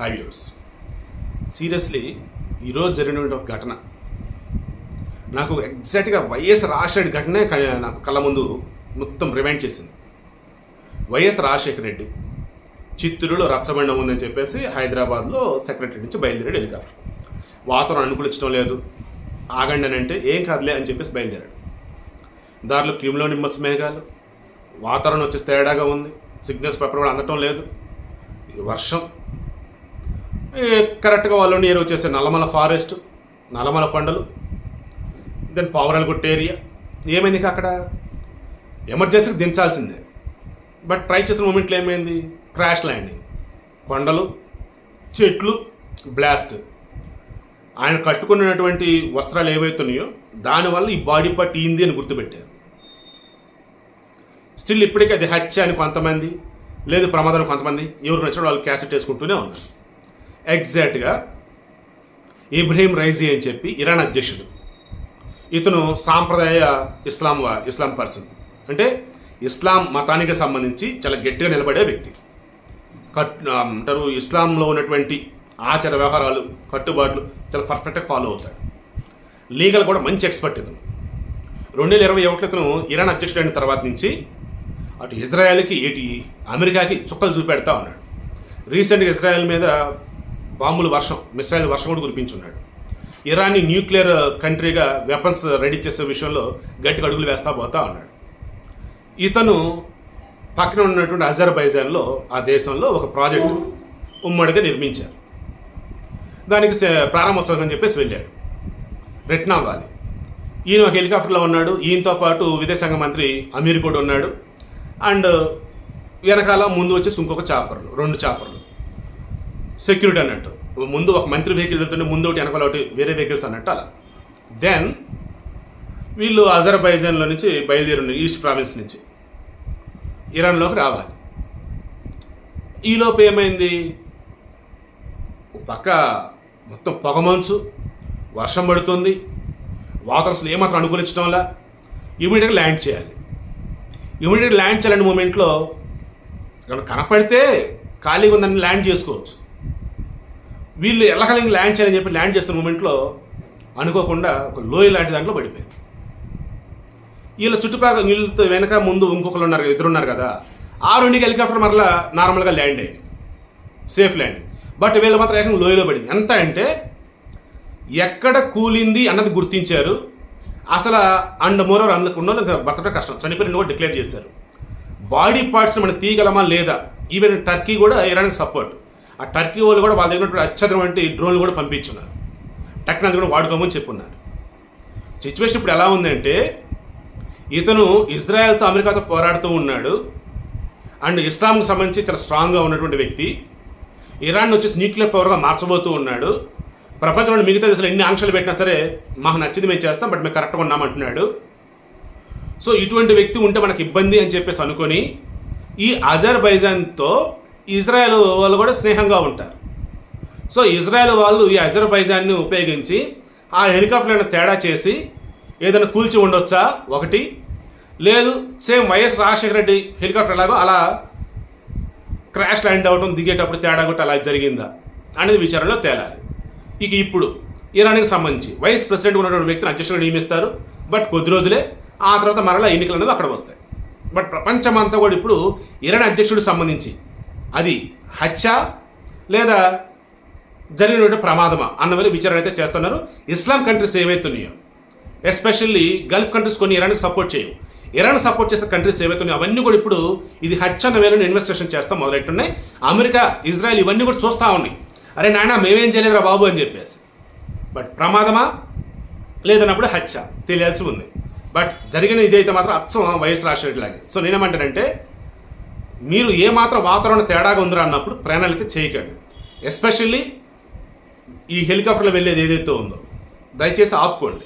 High viewers seriously ఈరోజు జరిగిన ఒక ఘటన. నాకు ఎగ్జాక్ట్గా వైఎస్ రాజశేఖర్ ఘటనే నాకు కళ్ళ ముందు మొత్తం రిమైండ్ చేసింది. వైఎస్ రాజశేఖర రెడ్డి చిత్తూరులో రచ్చబండం ఉందని చెప్పేసి హైదరాబాద్లో సెక్రటరీ నుంచి బయలుదేరాడు హెలికాప్టర్. వాతావరణం అనుకూలించడం లేదు. ఆగండి అని అంటే ఏం కాదులే అని చెప్పేసి బయలుదేరాడు. దారిలో క్యూమ్లో నిమ్మస్ మేఘాలు వాతావరణం వచ్చేసి తేడాగా ఉంది. సిగ్నల్స్ పేపర్ కూడా అందటం లేదు. ఈ వర్షం కరెక్ట్గా వాళ్ళు నియర్ వచ్చేసి నల్లమల ఫారెస్ట్ నల్లమల కొండలు దెన్ పావురాలగుట్ట ఏరియా ఏమైంది అక్కడ? ఎమర్జెన్సీకి దించాల్సిందే. బట్ ట్రై చేసిన మూమెంట్లో ఏమైంది? క్రాష్ ల్యాండింగ్ కొండలు చెట్లు బ్లాస్ట్ ఆయన కట్టుకున్నటువంటి వస్త్రాలు ఏవైతున్నాయో దానివల్ల ఈ బాడీ పార్ట్ ఈంది అని గుర్తుపెట్టారు. స్టిల్ ఇప్పటికీ అది హత్య అని కొంతమంది లేదు ప్రమాదం కొంతమంది ఎవరు నచ్చిన వాళ్ళు క్యాసెట్ వేసుకుంటూనే ఉన్నారు. ఎగ్జాక్ట్గా ఇబ్రహీం రైజీ అని చెప్పి ఇరాన్ అధ్యక్షుడు. ఇతను సాంప్రదాయ ఇస్లాం ఇస్లాం పర్సన్. అంటే ఇస్లాం మతానికి సంబంధించి చాలా గట్టిగా నిలబడే వ్యక్తి. కట్ అంటారు ఇస్లాంలో ఉన్నటువంటి ఆచార వ్యవహారాలు కట్టుబాట్లు చాలా పర్ఫెక్ట్గా ఫాలో అవుతాడు. లీగల్ కూడా మంచి ఎక్స్పర్ట్ ఇతను. రెండు వేల ఇరవై ఒకటిలో ఇతను ఇరాన్ అధ్యక్షుడు అయిన తర్వాత నుంచి అటు ఇజ్రాయెల్కి ఏటి అమెరికాకి చుక్కలు చూపెడతా ఉన్నాడు. రీసెంట్గా ఇజ్రాయెల్ మీద బాంబుల వర్షం మిసైల్ వర్షం కూడా కురిపించున్నాడు. ఇరాన్ని న్యూక్లియర్ కంట్రీగా వెపన్స్ రెడీ చేసే విషయంలో గట్టిగా అడుగులు వేస్తా పోతా ఉన్నాడు. ఇతను పక్కన ఉన్నటువంటి అజర్బైజాన్లో ఆ దేశంలో ఒక ప్రాజెక్టు ఉమ్మడిగా నిర్మించారు. దానికి ప్రారంభోత్సవం అని చెప్పేసి వెళ్ళాడు. రెట్నా వాలి ఈయన ఒక హెలికాప్టర్లో ఉన్నాడు. ఈయనతో పాటు విదేశాంగ మంత్రి అమీర్ కూడా ఉన్నాడు. అండ్ వెనకాల ముందు వచ్చేసి ఇంకొక చాపర్లు రెండు చాపర్లు. సెక్యూరిటీ అన్నట్టు. ముందు ఒక మంత్రి వెహికల్ వెళ్తుంటే ముందు ఒకటి వెనకాల ఒకటి వేరే వెహికల్స్ అన్నట్టు అలా. దెన్ వీళ్ళు అజర్బైజాన్లో నుంచి బయలుదేరి ఈస్ట్ ప్రావిన్స్ నుంచి. ఇరాన్లోకి రావాలి. ఈలోపు ఏమైంది? ఒక పక్క మొత్తం పొగమంచు వర్షం పడుతుంది. వాతావరణం అసలు ఏమాత్రం వల్ల ఇమీడియట్గా ల్యాండ్ చేయాలి. ఇమీడియట్గా ల్యాండ్ చేయాలని మూమెంట్లో కనపడితే ఖాళీగా ఉందని ల్యాండ్ చేసుకోవచ్చు. వీళ్ళు ఎల్లకలింగ్ ల్యాండ్ చేయాలని చెప్పి ల్యాండ్ చేస్తున్న మూమెంట్లో అనుకోకుండా ఒక లోయ లాంటి దాంట్లో పడిపోయింది. వీళ్ళ చుట్టుపక్కల వీళ్ళతో వెనక ముందు ఇంకొకరు ఉన్నారు కదా, ఇద్దరు ఉన్నారు కదా ఆ రెండు హెలికాప్టర్ మరలా నార్మల్గా ల్యాండ్ అయింది సేఫ్ ల్యాండ్ బట్ వీళ్ళు మాత్రం ఏకంగా లోయలో పడింది. ఎంత అంటే ఎక్కడ కూలింది అన్నది గుర్తించారు. అసలు అండ్ మోరవర్ అందుకు ఉన్న బతకడం కష్టం. చనిపోయిన కూడా డిక్లేర్ చేశారు. బాడీ పార్ట్స్ మనం తీయగలమా లేదా? ఈవెన్ టర్కీ కూడా ఇరాన్కి సపోర్ట్ ఆ టర్కీ వాళ్ళు కూడా వాళ్ళ దగ్గర అత్యధికమైన డ్రోన్లు కూడా పంపించున్నారు. టెక్నాలజీ కూడా వాడుకోమని చెప్పున్నారు సిచ్యువేషన్ ఇప్పుడు ఎలా ఉందంటే ఇతను ఇజ్రాయెల్తో అమెరికాతో పోరాడుతూ ఉన్నాడు. అండ్ ఇస్లాంకి సంబంధించి చాలా స్ట్రాంగ్గా ఉన్నటువంటి వ్యక్తి. ఇరాన్ వచ్చేసి న్యూక్లియర్ పవర్గా మార్చబోతూ ఉన్నాడు. ప్రపంచంలో మిగతా దేశాలు ఎన్ని ఆంక్షలు పెట్టినా సరే మాకు నచ్చింది మేము చేస్తాం బట్ మేము కరెక్ట్గా ఉన్నామంటున్నాడు సో ఇటువంటి వ్యక్తి ఉంటే మనకు ఇబ్బంది అని చెప్పేసి అనుకొని ఈ అజర్బైజాన్తో ఇజ్రాయెల్ వాళ్ళు కూడా స్నేహంగా ఉంటారు. సో ఇజ్రాయెల్ వాళ్ళు ఈ అజర్బైజాన్ని ఉపయోగించి ఆ హెలికాప్టర్లను తేడా చేసి ఏదైనా కూల్చి ఉండొచ్చా? ఒకటి. లేదు same YS Rajasekhara Reddy helicopter ఎలాగో అలా క్రాష్ ల్యాండ్ అవ్వడం దిగేటప్పుడు తేడా కూడా అలా జరిగిందా అనేది విచారణలో తేలాలి. ఇక ఇప్పుడు ఇరాన్కి సంబంధించి వైస్ ప్రెసిడెంట్ ఉన్నటువంటి వ్యక్తిని అధ్యక్షుడు నియమిస్తారు. బట్ కొద్ది రోజులే ఆ తర్వాత మరలా ఎన్నికలు అనేది అక్కడ వస్తాయి. బట్ ప్రపంచమంతా కూడా ఇప్పుడు ఇరాన్ అధ్యక్షుడికి సంబంధించి అది హత్య లేదా జరిగినటువంటి ప్రమాదమా అన్న విచారణ అయితే చేస్తున్నారు. ఇస్లాం కంట్రీస్ ఏవైతున్నాయో ఎస్పెషల్లీ గల్ఫ్ కంట్రీస్ కొన్ని ఇరాన్కి సపోర్ట్ చేయవు. ఇరాన్ సపోర్ట్ చేసే కంట్రీస్ ఏవైతున్నాయో అవన్నీ కూడా ఇప్పుడు ఇది హత్య అన్న వేళను ఇన్వెస్టిగేషన్ చేస్తాం మొదలెట్టున్నాయి. అమెరికా ఇజ్రాయెల్ ఇవన్నీ కూడా చూస్తూ ఉన్నాయి. అరే నాయన మేమేం చేయలేదురా బాబు అని చెప్పేసి. బట్ ప్రమాదమా లేదన్నప్పుడు హత్య తెలియాల్సి ఉంది. బట్ జరిగిన ఇదైతే మాత్రం అచ్చం వైఎస్ రాసేట్లాగే సో నేనేమంటానంటే మీరు ఏమాత్రం వాతావరణ తేడాగా ఉందిరా అన్నప్పుడు ప్రయాణాలు అయితే చేయకండి. ఎస్పెషల్లీ ఈ హెలికాప్టర్లో వెళ్ళేది ఏదైతే ఉందో. దయచేసి ఆపుకోండి.